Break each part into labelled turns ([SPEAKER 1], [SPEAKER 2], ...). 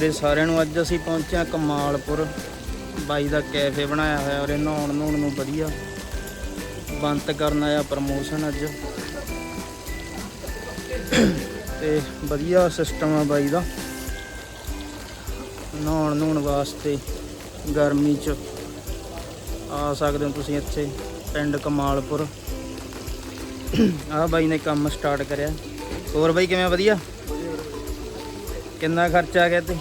[SPEAKER 1] ਵੀਰੇ ਸਾਰਿਆਂ ਨੂੰ ਅੱਜ ਅਸੀਂ ਪਹੁੰਚਿਆ ਕਮਾਲਪੁਰ। ਬਾਈ ਦਾ ਕੈਫੇ ਬਣਾਇਆ ਹੋਇਆ ਔਰ ਇਹ ਨਹਾਉਣ ਨੂਣ ਨੂੰ ਵਧੀਆ। ਬੰਤ ਕਰਨ ਆਇਆ ਪ੍ਰਮੋਸ਼ਨ ਅੱਜ। ਤੇ ਵਧੀਆ ਸਿਸਟਮ ਆ ਬਾਈ ਦਾ। ਨਹਾਉਣ ਨੂਣ ਵਾਸਤੇ ਗਰਮੀ ਚ ਆ ਸਕਦੇ ਹੋ ਤੁਸੀਂ ਇੱਥੇ, ਪਿੰਡ ਕਮਾਲਪੁਰ। ਆ ਬਾਈ ਨੇ ਕੰਮ ਸਟਾਰਟ ਕਰਿਆ। ਹੋਰ ਬਾਈ ਕਿਵੇਂ ਵਧੀਆ? ਕਿੰਨਾ ਖਰਚਾ ਆ ਗਿਆ ਤੇ?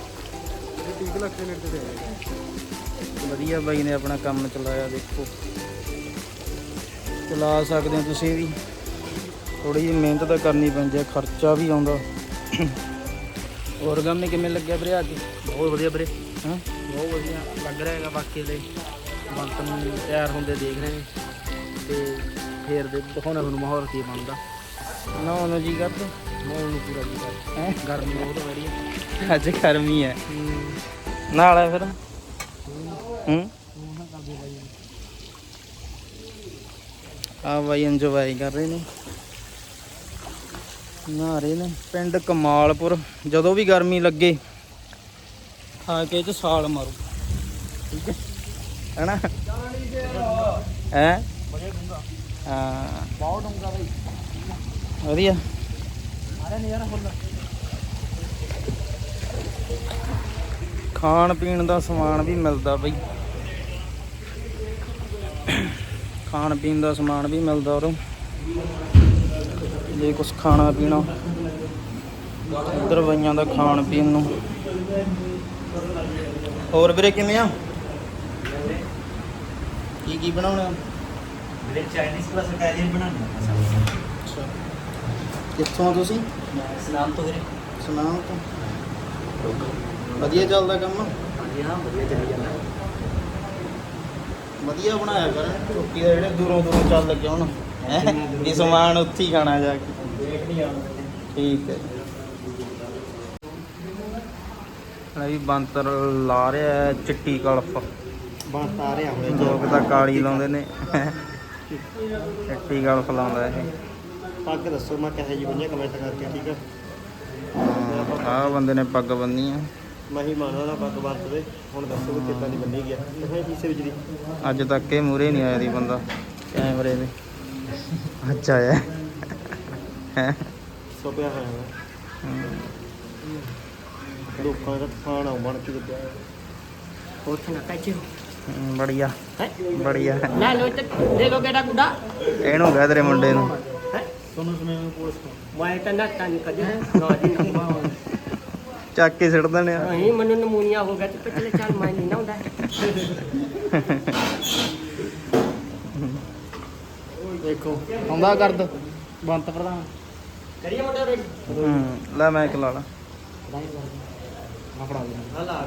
[SPEAKER 2] 30 ਲੱਖ ਦੇ ਨੇੜੇ ਤੇ ਆਇਆ
[SPEAKER 1] ਵਧੀਆ ਬਾਈ ਨੇ ਆਪਣਾ ਕੰਮ ਚਲਾਇਆ ਦੇਖੋ। ਚਲਾ ਸਕਦੇ ਹੋ ਤੁਸੀਂ ਵੀ। ਥੋੜੀ ਜਿਹੀ ਮਿਹਨਤ ਤਾਂ ਕਰਨੀ ਪੈਂਦੀ ਹੈ ਖਰਚਾ ਵੀ ਆਉਂਦਾ। ਹੋਰ ਗਮ ਨੇ ਕਿਵੇਂ ਲੱਗਿਆ ਵੀਰੇ ਆ ਕੇ
[SPEAKER 2] ਬਹੁਤ ਵਧੀਆ ਵੀਰੇ।
[SPEAKER 1] ਹਾਂ?
[SPEAKER 2] ਬਹੁਤ ਵਧੀਆ ਲੱਗ ਰਿਹਾ ਹੈਗਾ ਬਾਕੀ ਦੇ। ਬੰਤ ਨੂੰ ਤਿਆਰ ਹੁੰਦੇ ਦੇਖ ਰਹੇ ਨੇ। ਤੇ ਫੇਰ ਦੇ ਦਿਖਾਉਣਾ ਤੁਹਾਨੂੰ ਮਾਹੌਲ ਕੀ ਬਣਦਾ।
[SPEAKER 1] ਨਾ ਉਹਨੂੰ ਜੀ ਕਰਦੇ
[SPEAKER 2] ਮਾਹੌਲ ਨੂੰ ਪੂਰਾ ਜੀ ਕਰ।
[SPEAKER 1] ਹੈ?
[SPEAKER 2] ਗਰਮੀ ਬਹੁਤ ਹੋ ਰਹੀ ਹੈ।
[SPEAKER 1] ਅੱਜ ਗਰਮੀ ਹੈ। ਨਾਲ ਹੈ ਫਿਰ। ਹੂੰ? ਆ ਬਾਈ ਇੰਜੋਏ ਕਰ ਰਹੇ ਨੇ। ਨਹਾ ਰਹੇ ਨੇ। ਪਿੰਡ ਕਮਾਲਪੁਰ, ਜਦੋਂ ਵੀ ਗਰਮੀ ਲੱਗੇ, ਆ ਕੇ ਚ ਸਾਲ ਮਾਰੋ। ਠੀਕ ਹੈ? ਹੈਨਾ? ਹੈ? ਹਾਂ।
[SPEAKER 2] ਬਹੁਤ ਡੂੰਗਾ ਬਈ
[SPEAKER 1] ਵਧੀਆ।
[SPEAKER 2] ਆਰੇ ਨਹੀਂ ਯਾਰ ਫੁੱਲ
[SPEAKER 1] ਖਾਣ ਪੀਣ ਦਾ ਸਮਾਨ ਵੀ ਮਿਲਦਾ ਬਈ। ਖਾਣ ਪੀਣ ਦਾ ਸਮਾਨ ਵੀ ਮਿਲਦਾ ਔਰ ਜੇ ਕੁਝ ਖਾਣਾ ਪੀਣਾ ਇੱਧਰ ਬਈਆਂ ਦਾ ਖਾਣ ਪੀਣ ਨੂੰ। ਹੋਰ ਵੀਰੇ ਕਿਵੇਂ ਆ? ਕੀ ਕੀ ਬਣਾਉਣਾ?
[SPEAKER 2] ਵੀਰੇ ਚਾਈਨੀਜ਼ ਕਲਾਸ ਕੈਰੀਅਰ ਬਣਾਉਣਾ
[SPEAKER 1] ਕਿੱਥੋਂ ਤੁਸੀਂ?
[SPEAKER 2] ਸਲਾਮ ਤੋਂ ਵੀਰੇ।
[SPEAKER 1] ਸੁਣਾਓ ਤਾਂ। ਵਧੀਆ ਚੱਲਦਾ ਕੰਮ?
[SPEAKER 2] ਹਾਂਜੀ ਹਾਂ ਵਧੀਆ ਚੱਲੀ ਜਾਂਦਾ।
[SPEAKER 1] ਵਧੀਆ ਬਣਾਇਆ ਕਰ। ਰੋਟੀ ਦਾ ਜਿਹੜੇ ਦੂਰੋਂ ਦੂਰੋਂ ਚੱਲ ਲੱਗੇ ਹੁਣ ਹੈਂ? ਵੀ ਸਮਾਨ ਉੱਥੇ ਹੀ ਖਾਣਾ ਜਾ ਕੇ।
[SPEAKER 2] ਦੇਖ ਨਹੀਂ ਆਉਂਦਾ।
[SPEAKER 1] ਠੀਕ ਹੈ। ਲੈ ਵੀ ਬੰਤਰ ਲਾ ਰਿਹਾ ਚਿੱਟੀ ਕਲਫ
[SPEAKER 2] ਬੰਤ ਆ ਰਿਹਾ ਹੁਣੇ
[SPEAKER 1] ਲੋਕ ਤਾਂ ਕਾਲੀ ਲਾਉਂਦੇ ਨੇ। ਚਿੱਟੀ ਕਲਫ ਲਾਉਂਦਾ ਇਹ।
[SPEAKER 2] ਪੱਗ ਦੱਸੋ ਮੈਂ ਕਿਹੋ ਜੀ ਬੰਨਿਆ ਕਮੈਂਟ ਕਰਕੇ ਠੀਕ ਹੈ?
[SPEAKER 1] ਆਹ ਬੰਦੇ ਨੇ ਪੱਗ ਬੰਨੀ ਆ
[SPEAKER 2] ਮੈਂ ਹੀ ਮੰਨਦਾ ਦਾ ਪੱਗ ਵਰਤਦੇ ਹੁਣ ਦੱਸੋ ਵੀ ਕਿੱਦਾਂ ਦੀ ਬੰਨੀ ਗਿਆ ਕਿਹਨੇ ਕਿਸੇ ਵਿੱਚ ਦੀ?
[SPEAKER 1] ਅੱਜ ਤੱਕ ਇਹ ਮੂਰੇ ਨਹੀਂ ਆਇਆ ਦੀ ਬੰਦਾ। ਕੈਮਰੇ ਦੇ। ਅੱਛਾ ਹੈ। ਹੈ
[SPEAKER 2] ਸੋਪਿਆ ਹੋਇਆ ਹੈ। ਲੋਕਾਂ ਦਾ ਤੂਫਾਨ ਆਉ ਬਣ ਕੇ ਪਿਆ
[SPEAKER 3] ਉੱਥੇ ਨਾ ਕੱਚੇ
[SPEAKER 1] ਬੜੀਆ।
[SPEAKER 3] ਹੈ?
[SPEAKER 1] ਬੜੀਆ।
[SPEAKER 3] ਲੈ ਲੋ ਤੇ ਦੇ ਲੋ ਗੇੜਾ ਗੁੱਡਾ।
[SPEAKER 1] ਇਹਨੂੰ ਕਹਿ ਤੇਰੇ ਮੁੰਡੇ ਨੂੰ।
[SPEAKER 3] ਹੈ?
[SPEAKER 2] ਤੁਹਾਨੂੰ ਸਮੇਂ ਨੂੰ ਪੁਲਿਸ
[SPEAKER 3] ਮੈਂ ਤਾਂ ਨਾ ਤਾਂ ਨਹੀਂ ਕਦੇ ਨਾ ਜੀ ਨਾ
[SPEAKER 1] ਚੱਕ ਕੇ ਸਿੱਟ ਦਣੇ
[SPEAKER 3] ਨਹੀਂ ਮੈਨੂੰ ਨਮੂਨੀਆ ਹੋ ਗਿਆ ਤੇ ਪਿਛਲੇ ਚਾਰ ਮੈਂ ਨਹੀਂ ਨਾ ਹੁੰਦਾ।
[SPEAKER 2] ਦੇਖੋ ਆਉਂਦਾ ਕਰਦ ਬੰਤ ਪ੍ਰਧਾਨ।
[SPEAKER 3] ਕਰੀਏ ਮੁੰਡਾ ਰੇ
[SPEAKER 1] ਹੂੰ ਲੈ ਮੈਂ ਇੱਕ ਲਾ ਲਾ
[SPEAKER 2] ਮੈਂ ਫੜਾ ਲਾ ਲਾ।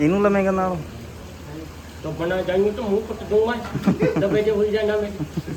[SPEAKER 1] ਇਹਨੂੰ ਲਵੇਂਗਾ ਨਾਲ।
[SPEAKER 2] ਤਾਂ
[SPEAKER 3] ਬਣਾ ਜਾਈਂ ਤਾਂ ਮੂੰਹ ਪਟ ਦੂੰਗਾ। ਦਬੇ ਜੇ ਹੋਈ ਜਾਂਦਾ
[SPEAKER 2] ਮੈਂ।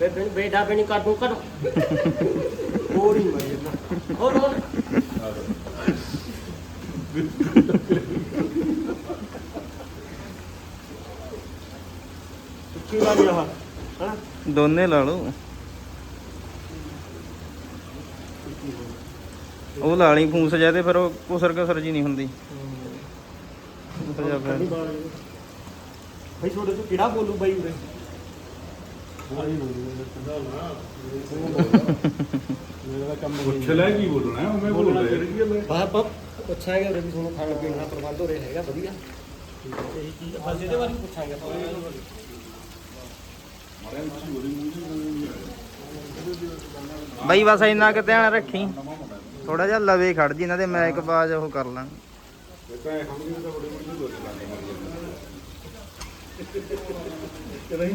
[SPEAKER 2] બેબે બેડા બેની કાઢું કરો બોરિંગ ਲਾ ਲਿਆ
[SPEAKER 1] ਦੋਨੇ ਲਾ ਲਓ। ਉਹ ਲਾਲੀ ਫੂਸ ਜਾ ਤੇ ਫਿਰ ਉਹ ਕੁਸਰ ਕਸਰ ਜੀ ਨਹੀਂ ਹੁੰਦੀ।
[SPEAKER 2] ਭਾਈ ਛੋਟੇ ਤੋਂ ਕਿਹੜਾ ਬੋਲੂ ਬਾਈ ਉਰੇ?
[SPEAKER 4] ਪੁੱਛ ਲੈ ਕੀ ਬੋਲਣਾ ਹੈ? ਮੈਂ ਬੋਲ ਰਿਹਾ ਕੀ ਗੱਲ ਹੈ
[SPEAKER 2] ਬਾਹਰ ਬੱਪ ਪੁੱਛਾਂਗੇ ਉਰੇ ਵੀ ਤੁਹਾਨੂੰ ਖਾਣ ਪੀਣ ਦਾ ਪ੍ਰਬੰਧ ਹੋ ਰਿਹਾ ਹੈਗਾ ਵਧੀਆ। ਇਹੀ ਚੀਜ਼ ਬਸ ਇਹਦੇ ਬਾਰੇ ਪੁੱਛਾਂਗੇ ਆਪਾਂ।
[SPEAKER 4] ਮਾਰੇ ਤੁਸੀਂ ਉਹਦੀ ਮੂੰਹ
[SPEAKER 1] ਬਈ ਬਸ ਇੰਨਾ ਕਿ ਧਿਆਨ ਰੱਖੀ। ਥੋੜਾ ਜਿਹਾ ਲਵੇ ਖੜ ਜੀ ਇਹਨਾਂ ਦੇ ਮੈਕ ਬਾਜ ਉਹ ਕਰ ਲਾਂ।
[SPEAKER 4] ਤੇ ਪੈ ਖੰਗੀ ਤਾਂ ਬੜੇ ਬੜੇ ਦੋਸਤ ਲਾਣੇ ਮਰ ਜਾਂਦੇ ਨਹੀਂ?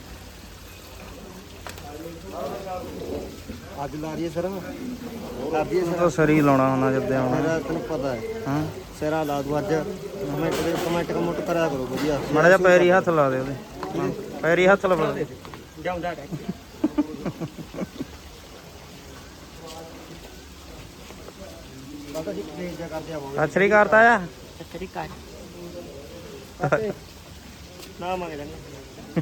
[SPEAKER 2] ਅੱਜ ਲਾ ਰਹੀ ਸਰ। ਲਾਦੀ
[SPEAKER 1] ਉਹ ਤਾਂ ਸਰੀ ਲਾਉਣਾ ਹੁੰਦਾ ਜਿੱਦੇ ਆਉਣਾ।
[SPEAKER 2] ਮੇਰਾ ਤੈਨੂੰ ਪਤਾ ਹੈ।
[SPEAKER 1] ਹਾਂ।
[SPEAKER 2] ਸਿਰਾ ਲਾ ਦੂ ਅੱਜ। ਕਮੈਂਟ ਦੇ ਕਮੈਂਟ ਕਮੈਂਟ ਕਰਿਆ ਕਰੋ ਵਧੀਆ।
[SPEAKER 1] ਮਾੜਾ ਜਿਹਾ ਪੈਰੀ ਹੱਥ ਲਾ ਦੇ ਉਹਦੇ। ਹਾਂ, ਪੈਰੀ ਹੱਥ ਲਾ ਦੇ।
[SPEAKER 3] ਜਾਉਂਦਾ ਟੈਕ
[SPEAKER 2] ਬਾਬਾ ਜੀ ਪਲੀਜ਼ ਜਾ ਕਰਦੇ ਆਵੋ
[SPEAKER 1] ਸਤਿ ਸ੍ਰੀ ਅਕਾਲ ਤਾਇਆ।
[SPEAKER 2] ਨਾ ਮੰਗ ਲੈਣਾ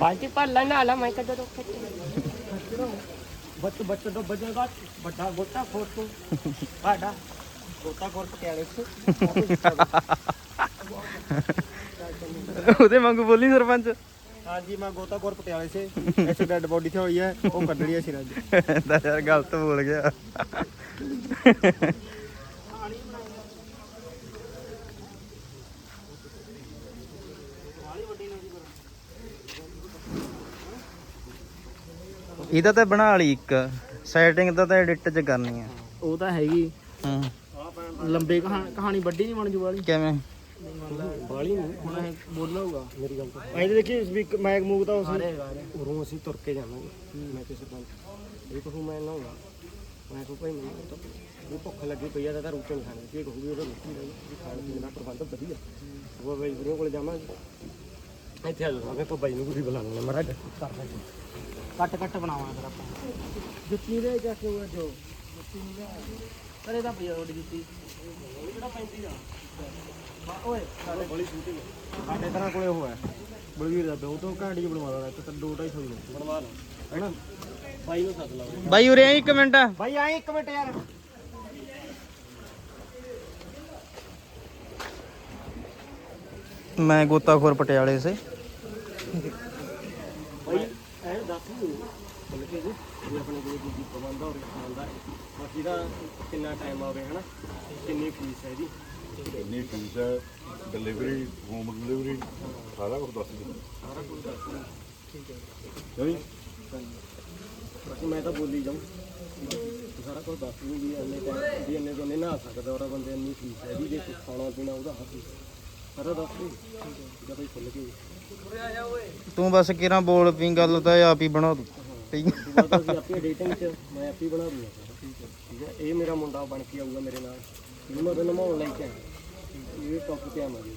[SPEAKER 3] ਬਾਲਟੀ ਭਰ ਲੈ ਨਾਲਾ ਮੈਂ ਕਦੋਂ ਤੋਂ ਖੱਟ ਬੱਚ ਬੱਚ ਤੋਂ ਬਜੇਗਾ ਵੱਡਾ ਗੋਟਾ ਖੋਟ ਤੂੰ। ਸਾਡਾ
[SPEAKER 2] ਗੋਤਾ ਕੋਰ ਪਟਿਆਲੇ ਚ
[SPEAKER 1] ਉਹਦੇ ਵਾਂਗੂ ਬੋਲੀ ਸਰਪੰਚ?
[SPEAKER 2] ਹਾਂਜੀ ਮੈਂ ਗੋਤਾ ਕੋਰ ਪਟਿਆਲੇ ਸੇ। ਐਸੇ ਡੈਡ ਬੋਡੀ ਤੇ ਹੋਈ ਹੈ ਉਹ ਕੱਢਣੀ ਹੈ ਸਿਰਾਂ ਦੀ
[SPEAKER 1] ਤਾਂ ਯਾਰ ਗਲਤ ਬੋਲ ਗਿਆ। ਇਹਦਾ ਤਾਂ ਬਣਾ ਲਈ ਇੱਕ। ਸੈਟਿੰਗ ਦਾ ਤਾਂ ਐਡਿਟ ਚ ਕਰਨੀ ਆ।
[SPEAKER 2] ਉਹ ਤਾਂ ਹੈਗੀ।
[SPEAKER 1] ਹੂੰ।
[SPEAKER 2] ਲੰਬੇ ਕਹਾਣੀ ਵੱਡੀ ਨਹੀਂ ਬਣ ਜੂ ਵਾਲੀ।
[SPEAKER 1] ਕਿਵੇਂ?
[SPEAKER 2] ਬਾਲੀ ਨਹੀਂ ਹੁਣ ਇਹ ਬੋਲੂਗਾ। ਮੇਰੀ ਗੱਲ ਤੋਂ ਐਂ ਦੇਖੀ ਸਪੀਕ ਮੈਗ ਮੂਗ ਤਾਂ ਉਸ ਉਰੋਂ ਅਸੀਂ ਤੁਰ ਕੇ ਜਾਵਾਂਗੇ। ਮੈਂ ਕਿਸੇ ਤੋਂ ਇਹ ਕਹੂੰ ਮੈਂ ਨਾ ਹੋਣਾ ਮੈਂ ਕਹੂੰ ਭਾਈ ਮੈਨੂੰ ਤਾਂ ਇਹ ਭੁੱਖ ਲੱਗੀ ਪਈ ਆ ਤਾਂ ਰੋਟੀ ਨਹੀਂ ਖਾਣੀ। ਇਹ ਕਹੂਗੀ ਉਹਦਾ ਰੋਟੀ ਨਹੀਂ ਖਾਣ ਪੀਣ ਦਾ ਪ੍ਰਬੰਧ ਵਧੀਆ। ਉਹ ਬਾਈ ਵੀਰੋਂ ਕੋਲ ਜਾਵਾਂਗੇ। ਇੱਥੇ ਆ ਜਾਓ। ਮੈਂ ਬਾਈ ਨੂੰ ਵੀ ਬੁਲਾ ਲੈਣਾ ਮਹਾਰਾਜ। ਕਰਦਾ ਕੱਟ ਕੱਟ ਬਣਾਵਾਂ ਫਿਰ ਆਪਾਂ ਜੁੱਤੀ ਦੇ ਜਾ ਕੇ ਉਹ ਜੋ ਜੁੱਤੀ ਨਹੀਂ ਲੈ ਕਰੇ ਤਾਂ ਪਈ ਉਹਦੀ ਜੁੱਤੀ ਉਹ ਕਿਹੜਾ ਪੈਂਦੀ ਆ ਬਾ- ਓਏ ਸਾਡੇ ਬੜੀ ਛੂਟੀ ਸਾਡੇ ਤਰ੍ਹਾਂ ਕੋਲੇ ਉਹ ਹੈ ਬਲਵੀਰ ਦਾ ਉਹ ਤੋਂ ਘਾੜੀ ਬਣਵਾ ਲਾ ਇੱਕ ਤਾਂ 2 250 ਨੂੰ ਬਣਵਾ ਲਾ। ਹੈਨਾ ਬਾਈ ਨੂੰ ਸੱਦ ਲਾ।
[SPEAKER 1] ਬਾਈ ਉਰੇ ਆਈ ਇੱਕ ਮਿੰਟ।
[SPEAKER 2] ਬਾਈ ਆਏ ਇੱਕ ਮਿੰਟ ਯਾਰ।
[SPEAKER 1] ਮੈਂ ਗੋਤਾਖੋਰ ਪਟਿਆਲੇ ਸੇ।
[SPEAKER 2] ਬਾਈ ਐ ਦੱਸ ਨੂੰ ਬੋਲ ਕੇ ਜੀ ਵੀ ਆਪਣੇ ਕੋਲ ਪ੍ਰਬੰਧ ਖਾਣ ਦਾ। ਬਾਕੀ ਦਾ ਕਿੰਨਾ ਟਾਈਮ ਆਵੇ ਹਨਾ? ਕਿੰਨੀ ਫੀਸ ਹੈ ਇਹਦੀ
[SPEAKER 4] ਕਿੰਨੀ ਫੀਸ ਹੈ? ਡਿਲੀਵਰੀ ਹੋਮ ਡਿਲੀਵਰੀ ਸਾਰਾ ਕੁਝ ਦੱਸ ਦਿਓ।
[SPEAKER 2] ਸਾਰਾ ਕੁਝ ਦੱਸ ਦਿਓ। ਠੀਕ ਹੈ
[SPEAKER 4] ਨਹੀਂ
[SPEAKER 2] ਬਾਕੀ ਮੈਂ ਤਾਂ ਬੋਲੀ ਜਾਉਂ ਸਾਰਾ ਕੁਝ ਦੱਸ ਦੂੰ ਵੀ ਇੰਨੇ ਟਾਈਮ ਵੀ ਇੰਨੇ ਤੋਂ ਨਹੀਂ ਸਕਦਾ ਔਰ ਬੰਦੇ ਇੰਨੀ ਫੀਸ ਹੈ ਇਹਦੀ ਜੇ ਖਾਣਾ ਪੀਣਾ ਉਹਦਾ ਹੱਥ ਸਾਰਾ ਦੱਸ ਦੂੰ ਜਦੋਂ ਹੀ ਖੁੱਲ ਕੇ
[SPEAKER 1] ਤੂੰ ਬਸ ਕਿਰਾਂ ਬੋਲ ਪੀ ਗੱਲ ਤਾਂ ਇਹ ਆਪ ਹੀ ਬਣਾ ਦੂ
[SPEAKER 2] ਅਸੀਂ ਆਪੇ ਡੇਟਿੰਗ ਚ ਮੈਂ ਆਪੇ ਬਣਾ ਦੂੰਗਾ ਸਾਰਾ ਠੀਕ। ਹੈ ਇਹ ਮੇਰਾ ਮੁੰਡਾ ਬਣ ਕੇ ਆਊਗਾ ਮੇਰੇ ਨਾਲ। ਇਹਨੂੰ ਮੈਂ ਤਾਂ ਲਈ ਕੇ ਇਹ ਟੌਪ ਤੇ ਆਵਾਂਗੇ।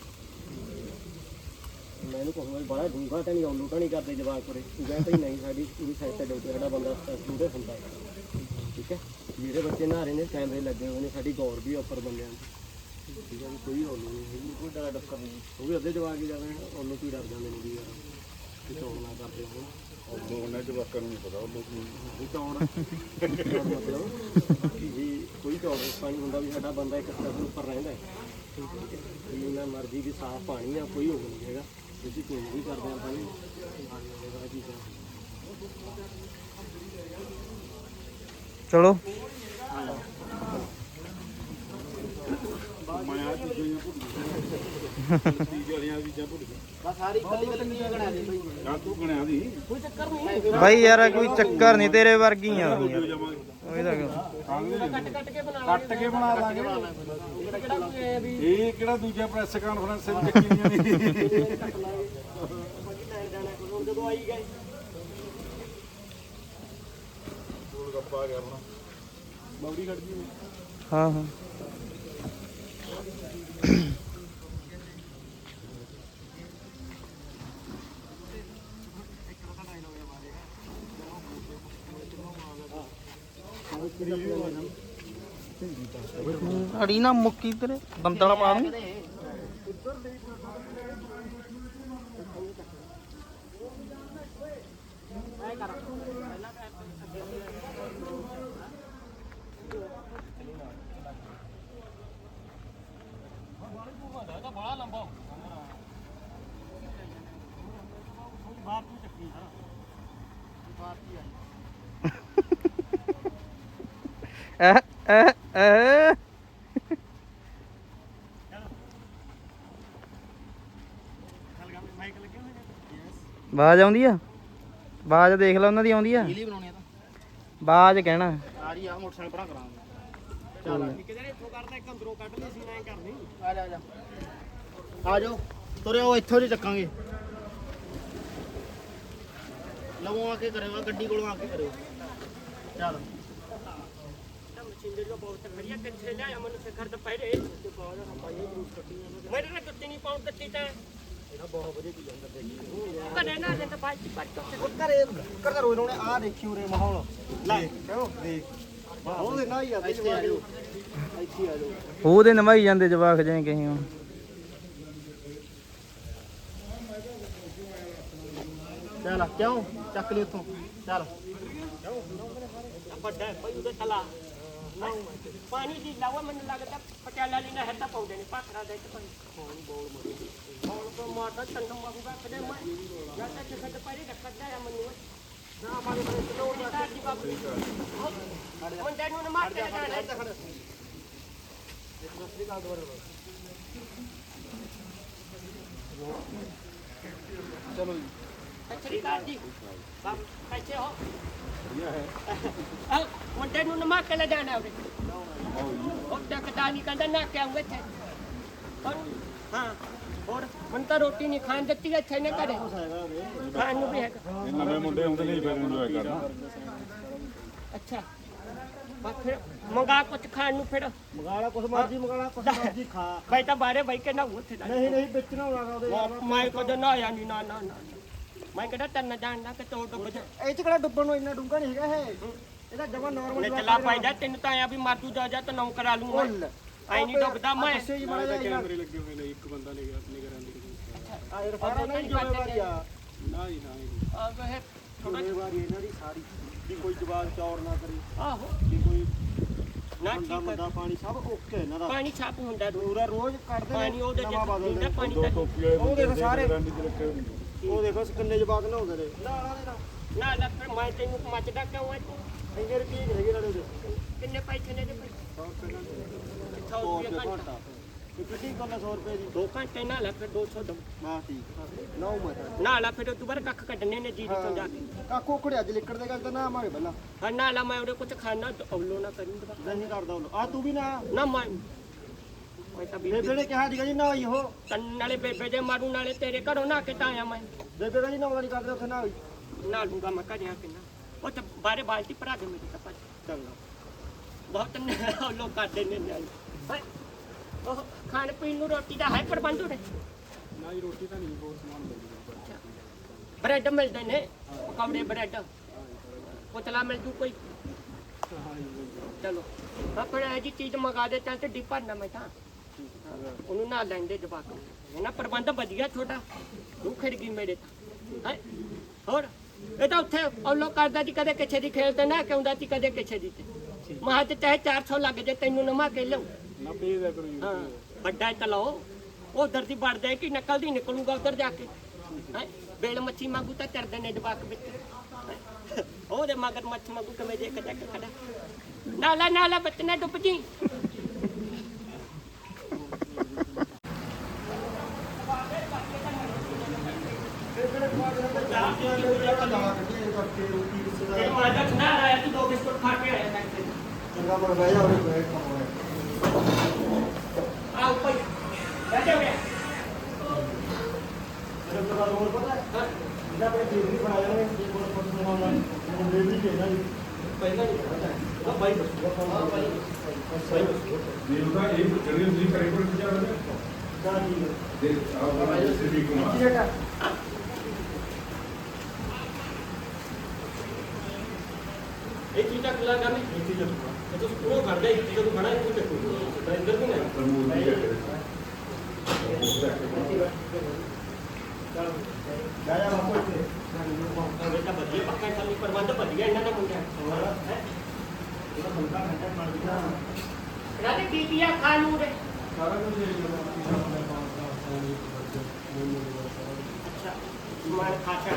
[SPEAKER 2] ਮੈਂ ਇਹਨੂੰ ਕਹੂੰਗਾ ਵੀ ਬੜਾ ਡੂੰਘਾ ਤਾਂ ਨਹੀਂ ਆਉਂਦੂ ਨਹੀਂ ਕਰਦੇ ਜਵਾਕ ਕੋਰੇ ਤੂੰ ਕਹਿੰਦਾ ਹੀ ਨਹੀਂ, ਸਾਡੀ ਪੂਰੀ ਸਾਈਡ ਤੇ ਡਿਊਟੀ ਸਾਡਾ ਬੰਦਾ ਸਟੂਡੈਂਟ ਹੁੰਦਾ। ਹੈ ਠੀਕ ਹੈ? ਜਿਹੜੇ ਬੱਚੇ ਨਹਾ ਰਹੇ ਨੇ, ਕੈਮਰੇ ਲੱਗੇ ਹੋਏ ਨੇ, ਸਾਡੀ ਗੌਰ ਵੀ ਉੱਪਰ ਬੰਦਿਆਂ ਦੀ। ਠੀਕ ਹੈ ਵੀ ਕੋਈ ਰੋਲ ਨਹੀਂ ਹੈਗੀ ਕੋਈ ਡਰ ਡੱਕਰ ਨਹੀਂ ਉਹ ਵੀ ਅੱਧੇ ਜਵਾਕ ਹੀ ਜਾਂਦੇ ਨੇ ਉਹਨੂੰ ਕੀ ਡਰ ਜਾਂਦੇ ਨੇ ਵੀ ਯਾਰ ਕਿ ਚੋਣ ਨਾ ਕਰਦੇ ਹੋਣ
[SPEAKER 4] ਉਹ ਉਹਨਾਂ ਚ ਨੂੰ ਨਹੀਂ ਪਤਾ ਉਹ ਲੋਕ
[SPEAKER 2] ਵੀ ਚੌੜ ਮਤਲਬ ਕਿ ਵੀ ਕੋਈ ਚੌੜ ਪਾਣੀ ਹੁੰਦਾ ਵੀ ਸਾਡਾ ਬੰਦਾ ਇੱਕ ਸਟੈਪ ਉੱਪਰ ਰਹਿੰਦਾ ਹੈ ਠੀਕ ਹੈ ਨਾ ਮਰਜ਼ੀ ਵੀ ਸਾਫ਼ ਪਾਣੀ ਆ ਕੋਈ ਹੋਰ ਨਹੀਂ ਹੈਗਾ ਤੁਸੀਂ ਕੋਈ ਵੀ ਕਰਦੇ ਆ ਪਾਣੀ ਇਹ ਚੀਜ਼ਾਂ
[SPEAKER 1] ਚਲੋ।
[SPEAKER 4] ਮੈਂ ਆ ਚੀਜ਼ਾਂ ਭੁੱਲ ਗਿਆ ਤੀਜ ਵਾਲੀਆਂ ਚੀਜ਼ਾਂ ਭੁੱਲ ਗਿਆ
[SPEAKER 2] ਬਸ ਸਾਰੀ ਕੱਲੀ ਕੱਲੀ ਗਣਾ ਦੇ ਬਈ
[SPEAKER 4] ਜਾਂ ਤੂੰ ਗਣਿਆ ਦੀ
[SPEAKER 2] ਕੋਈ ਚੱਕਰ ਨਹੀਂ
[SPEAKER 1] ਬਾਈ ਯਾਰ ਕੋਈ ਚੱਕਰ ਨਹੀਂ ਤੇਰੇ ਵਰਗੀ ਆ
[SPEAKER 4] ਹੋ
[SPEAKER 1] ਉਹੀ ਤਾਂ ਗੱਲ।
[SPEAKER 2] ਕੱਟ ਕੇ ਬਣਾ
[SPEAKER 4] ਕੱਟ ਕੇ ਬਣਾ ਲਾਂਗੇ ਇਹ ਕਿਹੜਾ ਦੂਜਾ ਪ੍ਰੈਸ ਕਾਨਫਰੰਸ ਵਿੱਚ ਚੱਕੀਆਂ ਨਹੀਂ
[SPEAKER 2] ਜਦੋਂ ਆਈ ਗਏ
[SPEAKER 4] ਗੋਲ ਗੱਪਾ ਆ ਗਿਆ ਆਪਣਾ
[SPEAKER 2] ਬੌੜੀ ਕੱਢ ਗਈ
[SPEAKER 1] ਹਾਂ ਹਾਂ। ਅੜੀ ਨਾ ਮੁੱਕੀ ਤੇਰੇ ਬੰਦਲਾ ਪਾ ਦੂੰ
[SPEAKER 2] ਬਾਹਰ ਤੂੰ ਚੱਕੀ ਸਾਰਾ ਬਾਹਰ ਕੀ ਆਈ
[SPEAKER 1] ਐ ਐ ਐ ਬਾਜ ਆਉਂਦੀ ਆ? ਬਾਜ ਦੇਖ ਲੈ ਉਹਨਾਂ ਦੀ ਆਉਂਦੀ ਆ।
[SPEAKER 2] ਨੀਲੀ ਬਣਾਉਣੀ ਆ ਤਾਂ।
[SPEAKER 1] ਬਾਜ ਕਹਿਣਾ।
[SPEAKER 2] ਆ ਰਹੀ ਆ ਮੋਟਰਸਾਈਕਲ ਪਰਾਂ ਕਰਾਂਗੇ। ਚੱਲ। ਕਿਧਰੇ ਇੱਥੋਂ ਕਰਦਾ ਇੱਕ ਅੰਦਰੋਂ ਕੱਢ ਲਈ ਸੀ ਨਾ ਕਰਨੀ। ਆ ਜਾ ਆ ਜਾ। ਆ ਜਾਓ। ਤੁਰੇ ਉਹ ਇੱਥੋਂ ਦੀ ਚੱਕਾਂਗੇ। ਲਵੋਂ ਆ ਕੇ ਕਰਿਓ ਗੱਡੀ ਕੋਲੋਂ ਆ ਕੇ ਕਰਿਓ। ਚੱਲ।
[SPEAKER 3] ਮਸ਼ੀਨਰੀ ਬਹੁਤ ਖੜੀਆ ਕਿੱਥੇ ਲਿਆਇਆ ਮੈਨੂੰ ਸਿਖਰ ਤੇ ਪਹਿਰੇ ਮੇਰੇ ਨਾਲ ਕੁੱਤੀ ਨਹੀਂ ਪਾਉਂ ਦਿੱਤੀ ਤਾਂ। ਇਹਦਾ ਬਹੁਤ ਵਧੀਆ ਕੀ ਅੰਦਰ ਦੇਖੀ ਕਦੇ ਨਾ ਦੇ ਤਾਂ ਬਾਈ ਪਰ
[SPEAKER 2] ਉਹ ਘਰੇ ਘਰ ਦਾ ਰੋਜ਼ ਰੋਣੇ ਆ ਦੇਖੀ ਉਰੇ ਮਾਹੌਲ। ਲੈ ਕਿਉਂ? ਦੇਖ। ਮਾਹੌਲ ਦੇ ਨਾ ਹੀ ਆ ਇੱਥੇ ਆ ਜਾਓ। ਇੱਥੇ ਆ ਜਾਓ।
[SPEAKER 1] ਉਹਦੇ ਨਵਾਈ ਜਾਂਦੇ ਜਵਾਕ ਜਿਵੇਂ ਕਹੀ ਹੁਣ।
[SPEAKER 2] ਚੱਲ ਕਿਉਂ? ਚੱਕ ਲਈ ਉੱਥੋਂ। ਚੱਲ।
[SPEAKER 3] ਵੱਡਾ ਭਾਈ ਉਹਦੇ ਤਲਾ ਪਾਣੀ ਦੀ ਲਾਵਾ ਮੈਨੂੰ ਲੱਗਦਾ ਪਟਿਆਲਾ ਲਈ ਨਹਿਰ ਤਾਂ ਪਾਉਂਦੇ ਨੇ ਪਾਖੜਾ ਦੇ ਤੇ ਪਾਣੀ। ਖਾਣ ਬੋਲ ਮੋੜੀ ਬੋਲ ਤੋਂ ਮਾਰਦਾ ਚੰਗਾ ਮਾਰੂਗਾ ਕਦੇ ਮੈਂ ਜਾਂ ਤਾਂ ਕਿਸੇ ਦੇ ਪੈਰੀ ਰੱਖਦਾ ਆ ਮੈਨੂੰ। ਨਾ ਮਾਰੇ ਤੇ ਚਲੋ ਨਾ ਦੀ ਬਾਬੂ ਮੁੰਡੇ ਨੂੰ ਨਾ ਮਾਰ ਕੇ ਜਾਣਾ ਇੱਕ ਦੂਸਰੀ ਗੱਲ ਦੁਬਾਰਾ ਚਲੋ ਜੀ। ਸਤਿ ਸ੍ਰੀ ਅਕਾਲ ਜੀ। ਸਭ ਕੈਸੇ ਹੋ ਕੇ ਲੈ ਜਾਣਾ ਉਹਦੇ ਉਹ ਟਕਦਾ ਨਹੀਂ ਕਹਿੰਦਾ ਨਾ ਕਿ ਆਉਂਗੇ ਇੱਥੇ। ਹੁਣ ਹਾਂ ਹੋਰ? ਹੁਣ ਤਾਂ ਰੋਟੀ ਨਹੀਂ ਖਾਣ ਦਿੱਤੀ ਇੱਥੇ ਨੇ ਘਰੇ। ਖਾਣ ਨੂੰ ਵੀ ਹੈਗਾ।
[SPEAKER 4] ਇਹ ਨਵੇਂ ਮੁੰਡੇ ਹੁੰਦੇ ਨਹੀਂ ਫਿਰ ਇੰਜੋਏ ਕਰਨਾ।
[SPEAKER 3] ਅੱਛਾ। ਬਸ ਫਿਰ ਮੰਗਾ ਕੁਝ ਖਾਣ ਨੂੰ ਫਿਰ।
[SPEAKER 2] ਮਗਾਲਾ ਕੁਛ ਮਰਜ਼ੀ ਮਗਾਲਾ ਕੁਛ ਮਰਜ਼ੀ ਖਾ।
[SPEAKER 3] ਬਈ ਤਾਂ ਬਾਰੇ ਬਈ ਕੇ ਨਾ ਉੱਥੇ
[SPEAKER 2] ਨਹੀਂ ਨਹੀਂ ਵਿੱਚ ਨਾ ਹੋਣਾ ਉਹਦੇ
[SPEAKER 3] ਮੈਂ ਕਦੇ ਨਾ ਆਇਆ ਨਹੀਂ ਨਾ ਨਾ ਨਾ। ਮੈਂ ਕਿਹੜਾ ਤੈਨੂੰ ਜਾਣਦਾ ਕਿ ਤੋ ਡੁੱਬ ਜਾ
[SPEAKER 2] ਇਹ ਚ ਕਿਹੜਾ ਡੁੱਬਣ ਨੂੰ ਇੰਨਾ ਡੂੰਘਾ ਨਹੀਂ ਹੈਗਾ ਇਹ? ਇਹਦਾ ਜਮਾ ਨਾਰਮਲ
[SPEAKER 3] ਚਲਾ ਪਾਈਦਾ ਤੈਨੂੰ ਤਾਂ ਆਇਆ ਵੀ ਮਰ ਤੂੰ ਜਾ ਜਾ ਤੇ ਨੌ ਕਰਾ ਲੂੰ। ਮੈਂ ਆਈ ਨਹੀਂ ਡੁੱਬਦਾ ਮੈਂ।
[SPEAKER 2] ਐਸੇ ਜੀ ਮਾੜਾ ਜਿਹਾ ਕੈਮਰੇ
[SPEAKER 5] ਲੱਗੇ ਹੋਏ ਨੇ ਇੱਕ ਬੰਦਾ ਨਿਗਰ ਨਿਗਰਾਂ ਦੀ
[SPEAKER 2] ਆ ਇਹ ਸਾਰਾ ਨਹੀਂ ਜ਼ਿੰਮੇਵਾਰੀ ਆ।
[SPEAKER 5] ਨਾ ਹੀ ਨਾ ਹੀ
[SPEAKER 3] ਆ ਵੇ ਥੋੜਾ
[SPEAKER 2] ਜ਼ਿੰਮੇਵਾਰੀ ਇਹਨਾਂ ਦੀ ਸਾਰੀ ਵੀ ਕੋਈ ਜਵਾਬ ਚੌਰ ਨਾ ਕਰੇ।
[SPEAKER 3] ਆਹੋ।
[SPEAKER 2] ਵੀ ਕੋਈ
[SPEAKER 3] ਨਾ ਠੀਕ
[SPEAKER 2] ਬੰਦਾ ਪਾਣੀ ਸਭ ਓਕੇ ਇਹਨਾਂ ਦਾ।
[SPEAKER 3] ਪਾਣੀ ਛਾਪ ਹੁੰਦਾ। ਦੂਰ
[SPEAKER 2] ਪੂਰਾ ਰੋਜ਼ ਕੱਢਦੇ
[SPEAKER 3] ਪਾਣੀ ਉਹਦੇ ਜਿੰਦਾ ਪਾਣੀ
[SPEAKER 4] ਦੋ।
[SPEAKER 3] ਤਾਂ
[SPEAKER 2] ਉਹ ਦੇਖ ਸਾਰੇ।
[SPEAKER 4] ਨੇ।
[SPEAKER 2] ਉਹ ਦੇਖੋ ਕਿੰਨੇ ਜਵਾਬ ਨਹਾਉਂਦੇ ਨੇ ਨਾ ਨਾ ਨਾ।
[SPEAKER 3] ਨਾ ਲੈ ਫਿਰ ਮੈਂ ਤੈਨੂੰ ਮੱਚਦਾ ਕਿਉਂ ਐ ਤੂੰ?
[SPEAKER 2] ਇੰਨੇ ਰੁਪਏ ਹੈਗੇ ਨਾਲੇ ਉਹਦੇ?
[SPEAKER 3] ਕਿੰਨੇ ਪੈਸੇ ਨੇ ਦੇ ਫਿਰ 100
[SPEAKER 2] 100
[SPEAKER 3] ਰੁਪਏ
[SPEAKER 2] ਰੁਪਏ
[SPEAKER 3] ਘੰਟਾ।
[SPEAKER 2] ਤੇ ਕਿੱਡੀ ਗੱਲ 100 ਰੁਪਏ ਦੀ?
[SPEAKER 3] ਘੰਟੇ ਨਾਲ ਲੈ ਫਿਰ 200 ਦੋ।
[SPEAKER 2] ਨਾ ਠੀਕ ਨਾ ਮੈਂ
[SPEAKER 3] ਨਾ ਲੈ ਫਿਰ ਤੂੰ ਬਾਰ ਕੱਖ ਕੱਢਣੇ ਨੇ ਜੀਰੀ ਤੋਂ ਜਾ ਕੇ।
[SPEAKER 2] ਕਾਕੋ ਖੜੇ ਅੱਜ ਲਿਕੜ ਦੇ ਗੱਲ ਤਾਂ ਨਾ ਆਵਾਂਗੇ ਪਹਿਲਾਂ।
[SPEAKER 3] ਹਾਂ ਨਾ ਲਾ ਮੈਂ ਉਹਦੇ ਕੁਝ ਖਾਣਾ ਔਲੋ ਨਾ ਕਰੀ ਦਵਾ
[SPEAKER 2] ਨਹੀਂ ਕਰਦਾ ਉਹ ਆ ਤੂੰ ਵੀ ਨਾ।
[SPEAKER 3] ਨਾ ਮੈਂ ਮੈਂ ਤਾਂ ਬੀਬੀ
[SPEAKER 2] ਨੇ ਕਿਹਾ ਸੀਗਾ ਜੀ ਨਾ ਹੋਈ ਉਹ।
[SPEAKER 3] ਤਨ ਨਾਲੇ ਬੇਬੇ ਦੇ ਮਾਰੂ ਨਾਲੇ ਤੇਰੇ ਘਰੋਂ ਨਾ ਕੇ ਤਾਂ ਆਇਆ ਮੈਂ।
[SPEAKER 2] ਬੇਬੇ ਕਹਿੰਦੀ ਨਾ ਨਹੀਂ ਕਰਦੇ ਉੱਥੇ ਨਾ ਹੋਈ
[SPEAKER 3] ਨਾ ਲੂੰਗਾ ਮੈਂ ਘਰੇ ਆ ਕੇ ਨਾ। ਉਹ ਤਾਂ ਬਾਰੇ ਬਾਲਟੀ ਭਰਾ ਦੇ ਮੇਰੀ ਤਾਂ ਭੱਜ।
[SPEAKER 2] ਚੰਗਾ।
[SPEAKER 3] ਬਹੁਤ ਨੇ ਲੋਕ ਕਰਦੇ ਨੇ ਨਾਲ ਹੈਂ? ਉਹ ਖਾਣ ਪੀਣ ਨੂੰ ਰੋਟੀ ਦਾ ਹੈ ਪ੍ਰਬੰਧ ਉਰੇ
[SPEAKER 5] ਨਾ ਹੀ ਰੋਟੀ ਤਾਂ ਨਹੀਂ ਬਹੁਤ ਸਮਾਨ ਮਿਲਦਾ
[SPEAKER 3] ਬ੍ਰੈਡ ਮਿਲਦੇ ਨੇ ਪਕੌੜੇ ਬ੍ਰੈਡ। ਪੁਤਲਾ ਮਿਲ ਜੂ ਕੋਈ। ਚਲੋ। ਆਪਣੇ ਇਹ ਜੀ ਚੀਜ਼ ਮੰਗਾ ਦੇ ਚੱਲ ਤੇ ਡਿਪਰ ਨਾ ਮੈਂ ਤਾਂ। ਉਹਨੂੰ ਨਾ ਲੈਂਦੇ ਜਵਾਕ ਨੂੰ। ਪ੍ਰਬੰਧ ਵਧੀਆ ਤੁਹਾਡਾ ਤੂੰ ਖਿੜ ਗਈ ਮੇਰੇ ਤਾਂ। ਹੈਂ? ਹੋਰ? ਇਹ ਤਾਂ ਉੱਥੇ ਔਲੋ ਕਰਦਾ ਸੀ ਕਦੇ ਕਿਸੇ ਦੀ ਖੇਲਦੇ ਨਾ ਕਿਉਂਦਾ ਸੀ ਕਦੇ ਕਿਸੇ ਦੀ ਤੇ। ਮਹਾਂ ਤੇ ਚਾਹੇ 400 ਲੱਗ ਜੇ ਤੈਨੂੰ ਨਮਾ ਕੇ ਲਊ
[SPEAKER 5] ਨਾ ਦਾ ਕਰੋ ਜੀ
[SPEAKER 3] ਵੱਡਾ ਤਾਂ ਲਓ। ਉਧਰ ਦੀ ਵੜ ਜਾਏ ਕਿ ਨਕਲ ਦੀ ਨਿਕਲੂਗਾ ਉਧਰ ਜਾ ਕੇ। ਹੈਂ? ਬੇਲ ਮੱਛੀ ਮੰਗੂ ਤਾਂ ਚਰਦੇ ਨੇ ਜਵਾਕ ਵਿੱਚ? ਉਹਦੇ ਮਗਰ ਮੱਛੀ ਮੰਗੂ ਕਿਵੇਂ ਜਾ ਕੇ ਖੜਾ। ਨਾਲਾ ਨਾਲਾ ਬੱਚਨੇ ਡੁੱਬ ਜੀ। ਇਹ ਮਾਜਾ ਖੜਾ ਆਇਆ ਤੂੰ ਦੋ ਬਿਸਕੁਟ ਖਾ ਕੇ ਆਇਆ ਕਰਕੇ
[SPEAKER 2] ਚੰਗਾ ਮਰ ਜਾ ਉਹਦੇ ਬਹਿ ਖਾਣਾ
[SPEAKER 3] ਆ ਉੱਪਰ ਬੈਠੇ ਹੋ ਗਿਆ
[SPEAKER 2] ਮੇਰੇ ਤੋਂ ਗੱਲ ਹੋਰ ਪਤਾ ਹੈ। ਜਿਹੜਾ ਆਪਣੇ ਜੀਵ ਨਹੀਂ ਬਣਾ ਜਾਣੇ ਜੇ ਕੋਲ ਕੋਲ ਸੁਣਾਉਣਾ ਉਹ ਬੇਬੀ ਕਹਿਣਾ ਜੀ ਪਹਿਲਾਂ ਨਹੀਂ ਪਤਾ ਹੈ ਉਹ ਬਾਈ ਦੱਸੂਗਾ ਕੌਣ ਬਾਈ। ਬਾਈ
[SPEAKER 4] ਜੇ ਉਹਦਾ ਇਹ ਜਿਹੜੀ ਤੁਸੀਂ ਕਰੇ ਕੋਲ ਕਿਹਾ
[SPEAKER 2] ਦਾ ਜੀ
[SPEAKER 4] ਦੇ ਆਹ ਜੈਸੇ ਵੀ ਕੁਮਾਰ
[SPEAKER 2] ਜਿਹੜਾ
[SPEAKER 3] ਇਹ ਚੀਜ਼ ਦਾ ਖੁਲਾ ਕਰਨੀ
[SPEAKER 2] ਇੱਥੇ ਜੱਟੂਗਾ
[SPEAKER 3] ਤੇ ਤੁਸੀਂ ਪੂਰਾ ਕਰਦੇ ਇੱਕ ਨੂੰ ਬਣਾ ਹੀ ਕੋਈ ਦੇਖੋ ਇੰਦਰ ਵੀ ਨਹੀਂ
[SPEAKER 4] ਪ੍ਰਮੋਦ ਵੀ ਕਰੇ
[SPEAKER 2] ਜਾ ਜਾ ਬਾਪੂ ਇੱਥੇ
[SPEAKER 3] ਤਾਂ ਬੇਟਾ ਵਧੀਆ ਪੱਕਾ ਚੱਲੀ ਪ੍ਰਬੰਧ ਵਧੀਆ ਇਹਨਾਂ ਦਾ ਮੁੰਡਾ ਹੈ।
[SPEAKER 2] ਇਹਦਾ ਬੰਦਾ ਘੰਟਾ ਮਰ ਗਿਆ
[SPEAKER 3] ਰਾਦੇ ਬੀਬੀਆ ਖਾ ਲੂ ਰੇ
[SPEAKER 5] ਸਾਰਾ ਕੁਝ ਦਾ। ਪਾਣੀ
[SPEAKER 3] ਅੱਛਾ ਮਾਰ ਖਾਨ ਜੂ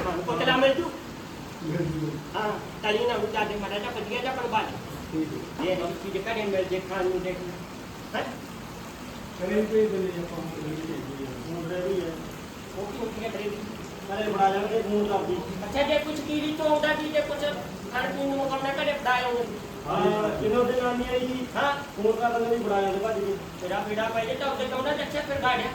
[SPEAKER 3] ਹਾਂ ਤਲੀ ਨਾ ਹੁੰਦਾ ਦੇ ਮੜਾ ਜਾ ਵਧੀਆ ਜਾ ਪਰ ਬਾਜੀ ਇਹ ਹੈ। ਚੀਜ਼ ਕਰੇ ਮਿਲ ਜੇ ਖਾਣ ਨੂੰ ਦੇਖ ਹੈ?
[SPEAKER 5] ਕਰੇ ਪੇ ਦੇ ਲਈ ਆਪਾਂ ਨੂੰ ਕਰੀ ਹੈ
[SPEAKER 2] ਮੁੰਡੇ ਵੀ ਹੈ।
[SPEAKER 3] ਉਹ ਕੀ ਹੈ ਬਰੇਵੀ
[SPEAKER 2] ਨਾਲੇ ਬਣਾ ਜਾਣਗੇ ਫੋਨ ਕਰਦੀ
[SPEAKER 3] ਅੱਛਾ ਜੇ ਕੁਝ ਕੀੜੀ ਤੋਂ ਆਉਂਦਾ ਜੀ ਜੇ ਕੁਝ ਖਾਣ ਪੀਣ ਨੂੰ ਕਰਨਾ ਘਰੇ ਬੜਾਇਓ
[SPEAKER 2] ਹਾਂ ਜਦੋਂ ਤੇ ਨਾਨੀ ਆਈ ਜੀ।
[SPEAKER 3] ਹਾਂ।
[SPEAKER 2] ਫੋਨ ਕਰ ਦਿੰਦੇ ਵੀ ਬਣਾ ਜਾਂਦੇ ਭਾਜੀ। ਜੀ
[SPEAKER 3] ਤੇਰਾ ਪੀੜਾ ਪੈ ਜੇ ਤਾਂ ਉਹਦੇ ਤੋਂ ਨਾ ਅੱਛਾ ਫਿਰ ਗਾੜਿਆ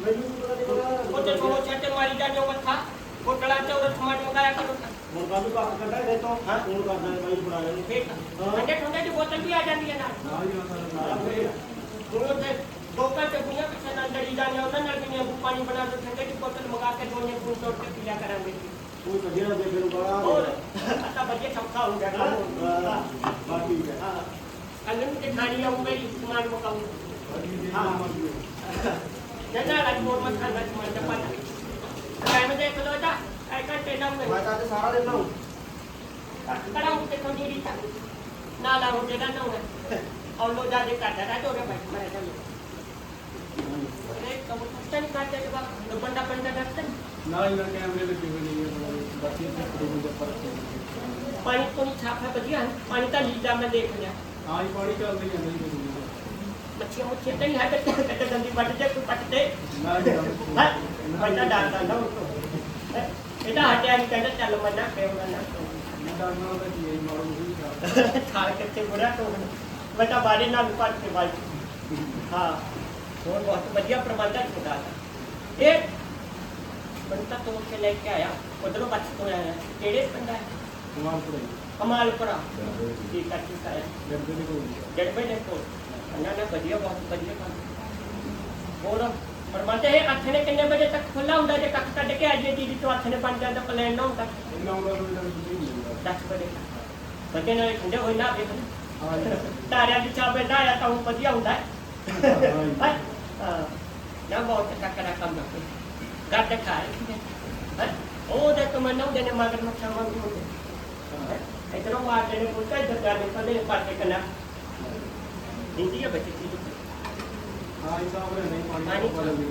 [SPEAKER 2] ਮੈਨੂੰ ਪਤਾ ਨਹੀਂ
[SPEAKER 3] ਉਹ ਤੇ ਕੋਲ ਛੱਟ ਮਾਰੀ ਦਾ ਜੋ ਮੱਥਾ। ਕੋਟਲਾ ਤੇ ਉਹ ਸਮਾਨ ਮੰਗਾਇਆ ਕਰੋ।
[SPEAKER 2] ਹੁਣ ਕਾਹਨੂੰ ਕੱਖ ਕੱਢਾ ਦੇ ਤੋਂ ਹਾਂ? ਫੋਨ ਕਰ ਦਾਂਗੇ ਭਾਈ ਬਣਾ ਜਾਣਗੇ
[SPEAKER 3] ਠੀਕ? ਠੰਡੇ ਠੰਡੇ ਦੀ ਬੋਤਲ ਵੀ ਆ ਜਾਂਦੀ ਹੈ ਨਾਲ
[SPEAKER 2] ਹਾਂ ਜੀ ਹਾਂ
[SPEAKER 3] ਉਹ ਤੇ ਲੋਕਾਂ ਤੇ ਬੁਈਆਂ ਪਿੱਛੇ ਨਾਲ ਲੜੀ ਜਾਂਦੇ ਉਹਨਾਂ ਨਾਲ ਵੀ ਨਿੰਬੂ ਪਾਣੀ ਬਣਾ ਕੇ ਠੰਡੇ ਦੀ ਬੋਤਲ ਮੰਗਾ ਕੇ ਦੋ ਨਿੰਬੂ ਤੋੜ ਕੇ ਪੀਆ ਕਰਾਂਗੇ।
[SPEAKER 2] ਕੋਈ ਵਧੀਆ ਦੇ ਫਿਰ ਬੜਾ
[SPEAKER 3] ਹੋਰ ਅੱਤਾ ਵਧੀਆ ਸੌਖਾ ਹੋ ਗਿਆ। ਕੰਮ
[SPEAKER 2] ਬਾਕੀ ਹੈ।
[SPEAKER 3] ਹਾਂ ਅੰਨ ਤੇ ਖਾਣੀ ਆਉਂਗਾ ਹੀ ਸਮਾਨ ਮੁਕਾਉਂ
[SPEAKER 2] ਹਾਂ।
[SPEAKER 3] ਜਨਾ ਲੱਗ ਮੋੜ ਮਤ ਖਾਣਾ ਸਮਾਨ ਦਾ ਪਤਾ ਟਾਈਮ ਦੇਖ ਲੋ ਦਾ ਐ ਘੰਟੇ ਦਾ ਮੈਂ
[SPEAKER 2] ਮੈਂ ਤਾਂ ਅੱਜ ਸਾਰਾ ਦਿਨ ਲਾਉਂ
[SPEAKER 3] ਕੜਾ ਉੱਤੇ ਤਾਂ ਨਾ ਲਾ ਹੋ ਜਿਹੜਾ ਨਾ ਹੋਣਾ ਔਰ ਲੋ ਜਾ ਦੇ ਕਾਟਾ ਦਾ ਤੋਰੇ ਭਾਈ ਮਰੇ ਜਾ ਇਹ ਕਬ ਤੱਕ ਨਹੀਂ ਕਾਟੇ ਦੇ ਬੰਦਾ ਬੰਦਾ ਦੱਸਣ
[SPEAKER 5] ਨਾਲ ਹੀ ਨਾਲ ਕੈਮਰੇ ਲੱਗੇ ਹੋਏ ਨੇ ਬਾਕੀ ਇੱਥੇ ਪ੍ਰੋਗਰਾਮ ਦੇ ਪਰ
[SPEAKER 3] ਪਾਣੀ ਤੋਂ ਛਾਪਾ ਵਧੀਆ ਹੈ। ਪਾਣੀ ਤਾਂ ਲੀਦਾ ਮੈਂ ਦੇਖ ਲਿਆ।
[SPEAKER 5] ਹਾਂ ਹੀ ਪਾਣੀ ਚੱਲਦਾ ਹੀ ਜਾਂਦਾ ਜੀ
[SPEAKER 3] ਮੱਛੀਆਂ ਮੁੱਛੀਆਂ ਤਾਂ ਨਹੀਂ ਹੈ ਤੇ ਕੱਟੇ ਦੰਦੀ ਵੱਟ ਜੇ ਕੋਈ ਪੱਟ ਦੇ।
[SPEAKER 5] ਨਾਲ ਹੀ
[SPEAKER 3] ਹੈ? ਬੰਦਾ ਡਰਦਾ ਨਾ ਉਹ ਤੋਂ ਹੈਂ? ਇਹਦਾ ਹਟਿਆ ਨਹੀਂ ਕਹਿੰਦਾ ਚੱਲ ਮੈਂ ਨਾ ਨਾ
[SPEAKER 5] ਮੈਂ ਤਾਂ ਹੈ ਵੀ
[SPEAKER 3] ਖਾਲ ਕਿੱਥੇ ਬੁਰਾ ਤੋਂ ਮੈਂ ਤਾਂ ਬਾੜੇ ਨਾਲ ਪੱਟ ਕੇ ਬਾਈ ਹਾਂ। ਹੋਰ ਬਹੁਤ ਵਧੀਆ ਪ੍ਰਬੰਧ ਹੈ। ਖੁਦਾ ਦਾ ਇਹ ਬੰਦਾ ਤੋੜ ਕੇ ਲੈ ਕੇ ਆਇਆ। ਉਧਰੋਂ ਬੱਚ ਤੋਂ ਆਇਆ ਕਿਹੜੇ ਪਿੰਡ ਹੈ?
[SPEAKER 5] ਕਮਾਲ ਪੜਾਈ
[SPEAKER 3] ਕਮਾਲਪੁਰਾ। ਜੀ ਕੱਟੀ ਸਾਇਆ
[SPEAKER 5] ਜਦ ਦੇ ਕੋਲ
[SPEAKER 3] ਜੜਬੇ ਦੇ। ਕੋਲ। ਅੰਨਾ ਨਾ ਵਧੀਆ ਬਹੁਤ ਵਧੀਆ ਕੰਮ ਹੋਰ? ਪ੍ਰਬੰਧ ਇਹ ਅੱਠ ਨੇ ਕਿੰਨੇ ਵਜੇ ਤੱਕ ਖੁੱਲਾ ਹੁੰਦਾ? ਜੇ ਕੱਖ ਕੱਢ ਕੇ ਆ ਜੇ ਦੀਦੀ ਤੋਂ ਅੱਠ ਨੇ ਬਣ ਜਾਂਦਾ ਪਲਾਨ ਨਾ ਹੁੰਦਾ।
[SPEAKER 5] ਇਹਨਾਂ ਆਉਂਦਾ ਕੋਈ ਤਾਂ ਕੁਝ ਨਹੀਂ ਮਿਲਦਾ
[SPEAKER 3] 10 ਵਜੇ ਬੱਚੇ ਨਾਲ ਠੰਡੇ ਹੋਈ ਨਾ ਫਿਰ
[SPEAKER 5] ਹਾਂ ਜੀ।
[SPEAKER 3] ਤਾਰਿਆਂ ਦੀ ਚਾਬੇ ਨਾ ਆਇਆ ਤਾਂ ਉਹ ਵਧੀਆ ਹੁੰਦਾ। ਹੈ ਨਾ ਬਹੁਤ ਟੱਕਰਾ ਕੰਮ ਹੈ ਗੱਡ ਖਾਏ ਉਹ ਦੇ ਤੁਮ ਨਾ ਉਹਦੇ ਨੇ ਮਗਰ ਮੱਛਾ ਮੰਗ ਹੁੰਦੇ ਇਧਰੋਂ ਮਾਰਦੇ ਨੇ ਪੁੱਤਾ ਇਧਰ ਜਾ ਨਿਕਲਦੇ ਨੇ ਪੜ ਕੇ ਕਨਾ। ਹਿੰਦੀ ਹੈ ਬੱਚੇ ਦੀ
[SPEAKER 5] ਹਾਂ ਇਹ ਸਾਹਮਣੇ ਨਹੀਂ ਪਾਣੀ
[SPEAKER 3] ਪਾਣੀ
[SPEAKER 5] ਪਾ ਲੈਂਦੀ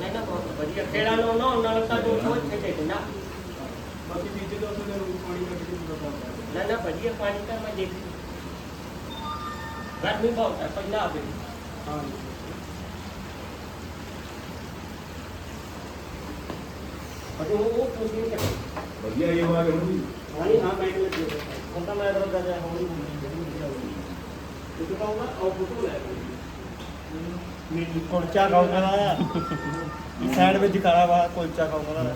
[SPEAKER 3] ਨਹੀਂ ਨਾ ਬਹੁਤ ਵਧੀਆ ਖੇੜਾ ਨੂੰ ਨਾ ਉਹਨਾਂ ਤਾਂ ਦੋ ਸੌ ਇੱਥੇ ਦੇ ਦੇਣਾ
[SPEAKER 5] ਬਾਕੀ ਬੀਜੇ ਦਾ ਉਹਦੇ ਨੂੰ ਪਾਣੀ ਕੱਢ ਕੇ ਪੂਰਾ ਪਾਉਂਦਾ
[SPEAKER 3] ਨਾ ਨਾ ਵਧੀਆ ਪਾਣੀ ਤਾਂ ਮੈਂ ਦੇਖ ਗਰਮੀ ਬਹੁਤ ਹੈ ਪੰਜਾਬ ਵਿੱਚ
[SPEAKER 5] ਹਾਂ ਜੀ
[SPEAKER 3] ਪਰ ਉਹ। ਉਹ ਕੁਝ ਨਹੀਂ ਕਰਦਾ
[SPEAKER 4] ਵਧੀਆ ਇਹ ਵਾ ਕਰੂੰਗੀ
[SPEAKER 2] ਹਾਂ ਹਾਂ ਮੈਂ ਕਿਹਾ ਜੀ ਹੁਣ ਤਾਂ ਮੈਂ ਰੋਜ਼ ਜਾ ਹੋਣੀ ਤੂੰ ਕਹੂੰਗਾ ਉਹ ਫੋਟੋ ਲੈ ਮੇਰੀ ਕੁਲਚਾ ਖਾਊਂਗਾ ਨਾ। ਸਾਈਡ ਵਿੱਚ ਖਾਣਾ ਵਾ ਕੁਲਚਾ ਨਾ।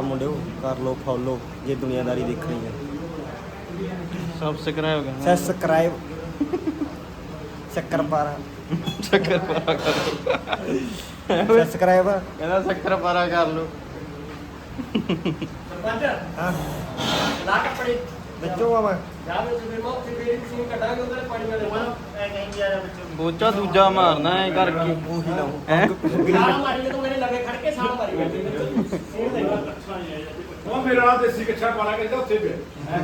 [SPEAKER 2] ਮੁੰਡਿਓ ਕਰ ਲੋ ਫੋਲੋ ਜੇ ਦੁਨੀਆਦਾਰੀ ਦੇਖਣੀ ਹੈ
[SPEAKER 1] ਸਬਸਕ੍ਰਾਈਬ ਕਰਨਾ।
[SPEAKER 2] ਸਬਸਕ੍ਰਾਈਬ ਸ਼ੱਕਰ ਪਾਰਾ।
[SPEAKER 1] ਸ਼ੱਕਰ ਪਾਰਾ ਕਰ
[SPEAKER 2] ਸਬਸਕ੍ਰਾਈਬ
[SPEAKER 1] ਕਹਿੰਦਾ ਸ਼ੱਕਰ ਪਾਰਾ ਕਰ ਲੋ
[SPEAKER 3] ਸਰਪੰਚ
[SPEAKER 2] ਹਾਂ।
[SPEAKER 3] ਲਾ ਕੱਪੜੇ
[SPEAKER 2] ਵਿੱਚੋਂ ਆ ਮੈਂ।
[SPEAKER 3] ਜਾਵੇ ਤੇ ਫਿਰ ਮੌਕੇ ਤੇ ਕਿਸੇ ਕੱਢਾਂਗੇ ਉਹਦੇ ਪਾਣੀ ਵਾਲੇ
[SPEAKER 2] ਐ ਨਹੀਂ ਯਾਰ ਵਿੱਚੋਂ
[SPEAKER 1] ਬੋਚਾ ਦੂਜਾ ਮਾਰਨਾ ਐ ਕਰਕੇ
[SPEAKER 2] ਉਹੀ ਲਾਉ।
[SPEAKER 1] ਹੈਂ?
[SPEAKER 3] ਸਾਲਾ ਮਾਰੀ ਜਦੋਂ ਮੇਰੇ ਲਵੇ ਖੜ ਕੇ ਸਾਲਾ ਮਾਰੀ ਜਾਂਦੇ
[SPEAKER 4] ਉਹ ਮੇਰਾ ਨਾਲ ਦੇਸੀ ਕੱਛਾ ਪਾਲਾ ਕਹਿੰਦਾ ਉੱਥੇ ਪਿਆ।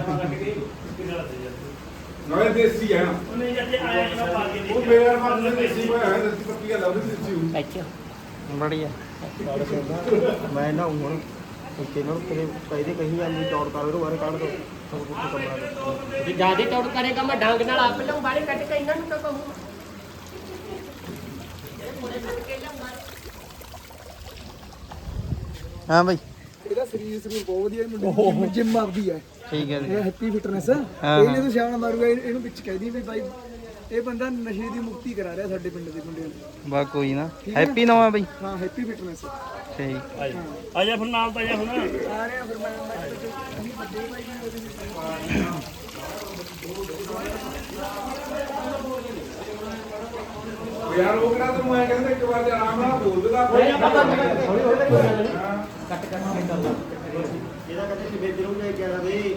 [SPEAKER 4] ਨਾਲੇ ਦੇਸੀ ਹੈ ਨਾ।
[SPEAKER 2] ਉਹਨੇ ਜਦ ਆਇਆ ਮੈਂ ਪਾ ਕੇ
[SPEAKER 4] ਉਹ ਮੇਰੇ ਨਾਲ ਮਨ ਦੇਸੀ ਹੋਇਆ ਹੈ ਦੇਸੀ ਪੱਕੀ ਗੱਲ ਆ ਉਹਦੀ ਦੇਸੀ
[SPEAKER 3] ਅੱਛਾ।
[SPEAKER 1] ਬੜੀਆ।
[SPEAKER 2] ਮੈਂ ਨਾ ਹੁਣ ਕਹੀਂ ਜਾਂਦੀ ਚੌੜ ਕਰ ਉਹਦੇ ਬਾਰੇ ਕੱਢ ਦੋ। ਸਭ ਕੁਝ ਕਮਰਾ
[SPEAKER 3] ਜੇ ਜਿਆਦੇ ਤੌੜ ਕਰੇਗਾ ਮੈਂ ਡਾਂਗ ਨਾਲ ਆਪ ਲਊਂ ਬਾਹਰ ਕੱਢ ਕੇ ਇਹਨਾਂ ਨੂੰ ਤਾਂ ਕਹੂੰ? ਇਹ ਪੂਰੇ ਕੱਢ ਕੇ ਲਿਆਉਂਗਾ
[SPEAKER 1] ਹਾਂ ਬਈ।
[SPEAKER 5] ਇਹਦਾ ਸਰੀਰ ਸਰੀਰ ਬਹੁਤ ਵਧੀਆ ਮੁੰਡੇ ਦੀ ਜਿਮ ਆਪਦੀ ਹੈ।
[SPEAKER 1] ਠੀਕ ਹੈ
[SPEAKER 5] ਇਹ ਹੈਪੀ ਫਿਟਨੈਸ
[SPEAKER 1] ਹਾਂ।
[SPEAKER 5] ਇਹਨੇ ਤਾਂ ਸਿਆਣਾ ਮਾਰੂਗਾ ਇਹ- ਇਹਨੂੰ ਵਿੱਚ ਕਹਿ ਦੀ ਵੀ ਬਾਈ ਇਹ ਬੰਦਾ ਨਸ਼ੇ ਦੀ ਮੁਕਤੀ ਕਰਾ ਰਿਹਾ ਸਾਡੇ ਪਿੰਡ ਦੇ ਮੁੰਡਿਆਂ ਨੂੰ।
[SPEAKER 1] ਬਾ ਕੋਈ ਨਾ। ਹੈਪੀ ਨਵਾਂ ਬਈ।
[SPEAKER 5] ਹਾਂ ਹੈਪੀ ਫਿਟਨੈਸ
[SPEAKER 1] ਠੀਕ
[SPEAKER 2] ਆ ਜਾ ਫਿਰ ਨਾਲ ਤਾਂ ਜਾ ਹੁਣ।
[SPEAKER 5] ਆ ਰਹੇ ਆ ਫਿਰ ਮੈਂ ਵੱਡੇ ਭਾਈ ਜੀ ਉਹਦੇ ਵਿੱਚ
[SPEAKER 4] ਉਹ ਯਾਰ ਉਹ ਕਿਹੜਾ ਤੈਨੂੰ ਐ ਕਹਿੰਦੇ ਇੱਕ ਵਾਰ ਤੇ। ਆਰਾਮ ਨਾਲ ਬੋਲ ਦੇਦਾ
[SPEAKER 3] ਹੌਲੀ ਹੌਲੀ
[SPEAKER 2] ਇਹਦਾ ਕਹਿੰਦੇ ਕਿ ਵੇਚ ਰਹੂਗਾ 11 ਦੇ।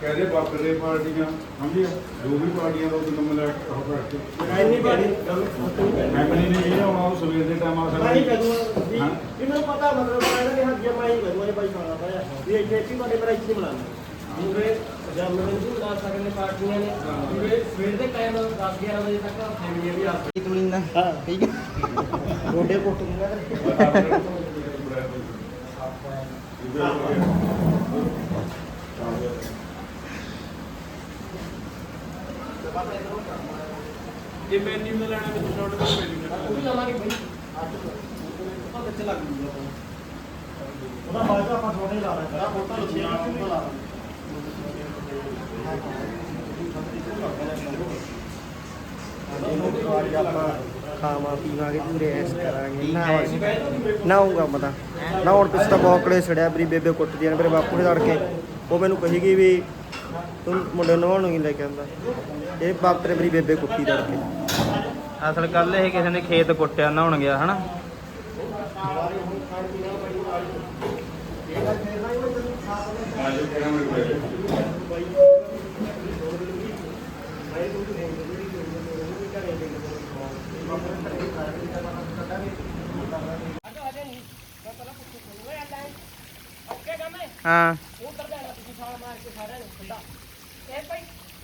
[SPEAKER 4] ਕਹਦੇ ਬਰਥਡੇ ਪਾਰਟੀਆਂ ਸਮਝਿਆ ਜੋ ਵੀ ਪਾਰਟੀਆਂ ਦਾ ਉਹ ਨੰਬਰ ਲੈ ਕੇ ਉਹ ਕਰਕੇ
[SPEAKER 2] ਨਹੀਂ ਖਤਮ ਨਹੀਂ
[SPEAKER 4] ਮੈਂ ਬਣੀ ਨੇ ਇਹ ਆਉਣਾ ਉਹ ਸਵੇਰ ਦੇ ਟਾਈਮ ਆ
[SPEAKER 2] ਹੀ
[SPEAKER 4] ਸਕਦਾ
[SPEAKER 2] ਕਹਦੂੰਗਾ ਵੀ
[SPEAKER 4] ਹਾਂ।
[SPEAKER 2] ਇਹਨੂੰ ਪਤਾ ਮਤਲਬ ਮੈਂ ਇਹਨਾਂ ਦੇ ਹੱਥ ਜੇ ਮੈਂ ਹੀ ਕਹਦੂੰਗਾ ਇਹ ਬਾਈ ਖਾਣਾ ਪਾਇਆ ਵੀ ਇੱਥੇ ਇੱਥੇ ਤੁਹਾਡੇ ਪਰ ਇੱਥੇ ਬੁਲਾਣਾ
[SPEAKER 3] ਪੂਰੇ ਜਦ ਮੈਨੂੰ ਵੀ ਬਣਾ ਸਕਦੇ ਪਾਰਟੀਆਂ ਨੇ ਪੂਰੇ ਸਵੇਰ ਦੇ ਟਾਈਮ 10 11 ਵਜੇ ਤੱਕ ਫੈਮਿਲੀ ਵੀ ਆ
[SPEAKER 1] ਕੀ ਤੂੰ ਨਾ
[SPEAKER 2] ਹਾਂ
[SPEAKER 1] ਠੀਕ ਹੈ
[SPEAKER 2] ਗੋਡੇ ਪੁੱਟ ਦੂੰਗਾ
[SPEAKER 6] ਜੇ ਮੈਨੂ ਦਾ ਲੈਣਾ ਵਿੱਚ ਸ਼ਾਰਟ ਦਾ ਮੈਨੂ ਲੈਣਾ।
[SPEAKER 3] ਉਹ ਵੀ ਲਵਾਂਗੇ ਬਈ।
[SPEAKER 2] ਉਹਦਾ ਬਾਅਦ ਆਪਾਂ? ਥੋੜੇ ਲਾ ਦਾਂਗੇ ਫੋਟੋ ਲੱਗੀ ਲਾ ਦਾਂਗੇ ਆਪਾਂ ਖਾਵਾਂ ਪੀਵਾਂਗੇ ਪੂਰੇ ਐਸ ਕਰਾਂਗੇ ਨਾ ਨਾਉਂਗਾ ਮਤਾ ਨਾ ਹੁਣ ਪਿੱਛੇ ਤਾਂ ਬਹੁਤ ਕਲੇ ਛੜਿਆ। ਬਰੀ ਬੇਬੇ ਕੁੱਟਦੀਆਂ ਨੇ ਮੇਰੇ ਬਾਪੂ ਨੇ ਲੜ ਕੇ ਉਹ ਮੈਨੂੰ ਕਹੇਗੀ ਵੀ ਤੂੰ ਮੁੰਡੇ ਨੂੰ ਨਵਾਉਣ ਨੂੰ ਕੀ ਲੈ ਕੇ ਆਂਦਾ ਇਹ ਬਾਪ ਤੇਰੇ ਬਰੀ ਬੇਬੇ ਕੁੱਟੀ ਲੜ ਕੇ
[SPEAKER 1] ਅਸਲ ਕੱਲ ਇਹ ਕਿਸੇ ਨੇ ਖੇਤ ਕੁੱਟਿਆ ਨਹਾਉਣ ਗਿਆ ਹਨਾ?
[SPEAKER 4] ਆਜੋ ਕਿਹਨਾਂ ਮੇਰੇ ਕੋਲ
[SPEAKER 3] ਓਕੇ ਗਮੇ
[SPEAKER 1] ਹਾਂ
[SPEAKER 3] ਉਧਰ ਜਾਣਾ ਤੁਸੀਂ ਛਾਲ ਮਾਰ ਕੇ ਸਾਰਿਆਂ ਨੂੰ ਖੁੱਲਾ ਇਹ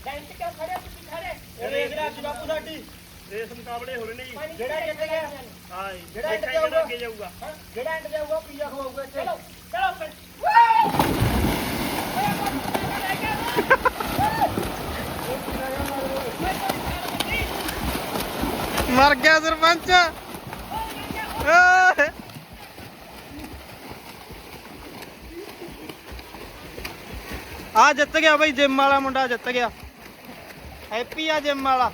[SPEAKER 3] ਭਾਈ ਲਾਈਨ ਤੇ ਕਿਉਂ ਖੜੇ ਹੋ? ਤੁਸੀਂ ਖੜੇ?
[SPEAKER 2] ਇਹ ਰੇਸ ਰਾਤ ਬਾਪੂ ਸਾਡੀ। ਰੇਸ ਮੁਕਾਬਲੇ ਹੋ ਰਹੇ ਨੇ
[SPEAKER 3] ਜਿਹੜਾ ਜਿੱਤ ਗਿਆ।
[SPEAKER 2] ਹਾਂ
[SPEAKER 3] ਜਿਹੜਾ ਇੱਟ ਜਾਊਗਾ।
[SPEAKER 2] ਅੱਗੇ ਜਾਊਗਾ।
[SPEAKER 3] ਜਿਹੜਾ ਐਂਡ ਜਾਊਗਾ ਪੀਜ਼ਾ ਖਵਾਊਗਾ ਇੱਥੇ। ਚਲੋ ਚਲੋ ਫਿਰ।
[SPEAKER 1] ਮਰ ਗਿਆ ਸਰਪੰਚ। ਓਏ। ਆ ਜਿੱਤ ਗਿਆ ਬਈ ਜਿਮ ਵਾਲਾ ਮੁੰਡਾ ਜਿੱਤ ਗਿਆ। ਹੈਪੀ ਆ ਜਿਮ ਵਾਲਾ।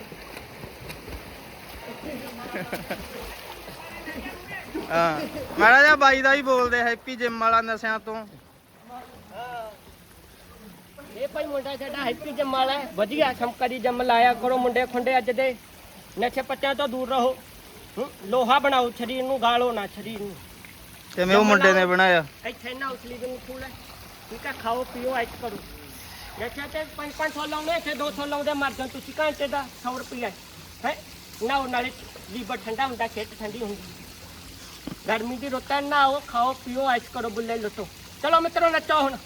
[SPEAKER 1] ਹਾਂ। ਮਾੜਾ ਜਿਹਾ ਬਾਈ ਦਾ ਹੀ ਬੋਲਦੇ ਹੈਪੀ ਜਿਮ ਵਾਲਾ ਨਸ਼ਿਆਂ ਤੋਂ।
[SPEAKER 3] ਇਹ ਭਾਈ ਮੁੰਡਾ ਸਾਡਾ ਹੈਪੀ ਜੰਮਾਲ ਹੈ। ਵਧੀਆ ਸ਼ਮਕਰੀ ਜੰਮ ਲਾਇਆ ਕਰੋ ਮੁੰਡੇ ਖੁੰਡੇ ਅੱਜ ਦੇ। ਨਸ਼ੇ ਪੱਤਿਆਂ ਤੋਂ ਦੂਰ ਰਹੋ। ਹੂੰ, ਲੋਹਾ ਬਣਾਓ ਸਰੀਰ ਨੂੰ ਗਾਲੋ ਨਾ ਸਰੀਰ ਨੂੰ।
[SPEAKER 1] ਕਿਵੇਂ ਉਹ ਮੁੰਡੇ ਨੇ ਬਣਾਇਆ?
[SPEAKER 3] ਇੱਥੇ ਨਾ ਉਸਲੀ ਦਿਨ ਖੂਲ ਹੈ ਠੀਕ ਹੈ ਖਾਓ ਪੀਓ ਐਚ ਕਰੋ ਨਸ਼ੇ ਤੇ 5-500 ਲਾਉਣੇ ਇੱਥੇ 200 ਲਾਉਂਦੇ, ਮਰ ਜਾਣ ਤੁਸੀਂ ਘੰਟੇ ਦਾ 100 ਰੁਪਇਆ ਹੈ ਨਾ ਉਹ ਨਾਲੇ ਲੀਵਰ ਠੰਡਾ ਹੁੰਦਾ ਖੇਤ ਠੰਡੀ ਹੁੰਦੀ। ਗਰਮੀ ਦੀ ਰੁੱਤਾਂ ਹੈ ਨਾ ਉਹ ਖਾਓ, ਪੀਓ ਐਸ ਕਰੋ, ਬੁੱਲੇ ਲੁੱਟੋ। ਚਲੋ ਮਿੱਤਰੋ, ਨੱਚੋ ਹੁਣ।